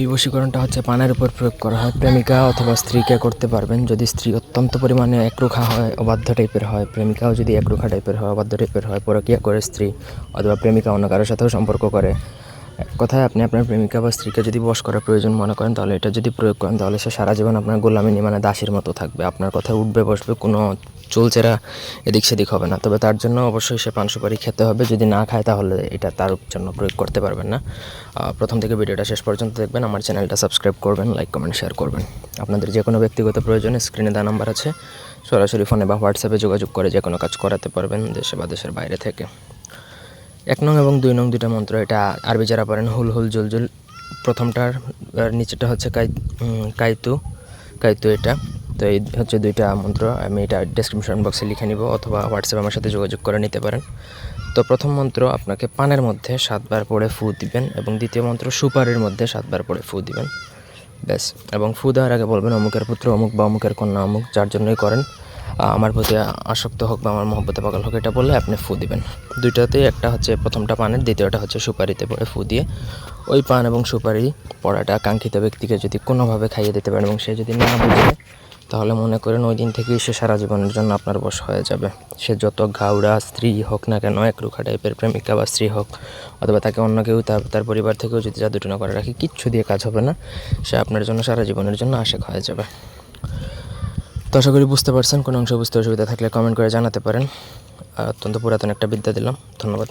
এই বশীকরণটা হচ্ছে পানের উপর প্রয়োগ করা হয়। প্রেমিকা অথবা স্ত্রীকে করতে পারবেন। যদি স্ত্রী অত্যন্ত পরিমাণে একরুখা হয়, অবাধ্য টাইপের হয়, প্রেমিকাও যদি একরুখা টাইপের হয়, অবাধ্য টাইপের হয়, পরকিয়া করে স্ত্রী অথবা প্রেমিকা অন্য কারোর সাথেও সম্পর্ক করে কথায় আপনি আপনার প্রেমিকা বা স্ত্রীকে যদি বশ করার প্রয়োজন মনে করেন, তাহলে এটা যদি প্রয়োগ করেন, তাহলে সে সারা জীবন আপনার গোলামিনী মানে দাসের মতো থাকবে। আপনার কথায় উঠবে, বসবে, কোনো চুলচেরা এদিক সেদিক হবে না। তবে তার জন্য অবশ্যই সে পান সুপারি খেতে হবে। যদি না খায়, তাহলে এটা তার জন্য প্রয়োগ করতে পারবেন না। প্রথম থেকে ভিডিওটা শেষ পর্যন্ত দেখবেন। আমার চ্যানেলটা সাবস্ক্রাইব করবেন, লাইক, কমেন্ট, শেয়ার করবেন। আপনাদের যে কোনো ব্যক্তিগত প্রয়োজনে স্ক্রিনে দেওয়া নাম্বার আছে। সরাসরি ফোনে বা হোয়াটসঅ্যাপে যোগাযোগ করে যে কোনো কাজ করাতে পারবেন দেশে বা দেশের বাইরে থেকে। এক নং এবং দুই নং দুইটা মন্ত্র, এটা আরবি যারা পারেন হুল হুল জুল জুল, প্রথমটার নিচেটা হচ্ছে কাই কাইতু কাইতু এটা। তো এই হচ্ছে দুইটা মন্ত্র, আমি এটা ডেসক্রিপশন বক্সে লিখে নিব, অথবা হোয়াটসঅ্যাপে আমার সাথে যোগাযোগ করে নিতে পারেন। তো প্রথম মন্ত্র, আপনাকে পানের মধ্যে সাতবার পড়ে ফু দিবেন, এবং দ্বিতীয় মন্ত্র, সুপারির মধ্যে সাতবার পড়ে ফু দিবেন। ব্যাস, এবং ফু দেওয়ার আগে বলবেন, অমুকের পুত্র, অমুক বা অমুকের কন্যা, অমুক, যার জন্যই করেন। আমার প্রতি আসক্ত হোক বা আমার মহব্বতে পাগল হোক, এটা বললে আপনি ফু দিবেন। দুইটাতেই একটা হচ্ছে প্রথমটা পানের, দ্বিতীয়টা হচ্ছে সুপারিতে পড়ে ফু দিয়ে ওই পান এবং সুপারি পড়াটা কাঙ্ক্ষিত ব্যক্তিকে যদি কোনোভাবে খাইয়ে দিতে পারেন এবং সে যদি না বুঝে, তাহলে মনে করেন ওই দিন থেকেই সে সারা জীবনের জন্য আপনার বশ হয়ে যাবে। সে যত ঘাউড়া স্ত্রী হোক না কেন একরুখা টাইপের প্রেমিকা বা স্ত্রী হোক, অথবা তাকে অন্য কেউ তার পরিবার থেকেও যদি জাদুটনা করে রাখি, কিচ্ছু দিয়ে কাজ হবে না। সে আপনার জন্য সারা জীবনের জন্য আশেক হয়ে যাবে। তো আশা করি বুঝতে পারছেন, কোনো অংশ বুঝতে অসুবিধা থাকলে কমেন্ট করে জানাতে পারেন। অত্যন্ত পুরাতন একটা বিদ্যা দিলাম। ধন্যবাদ।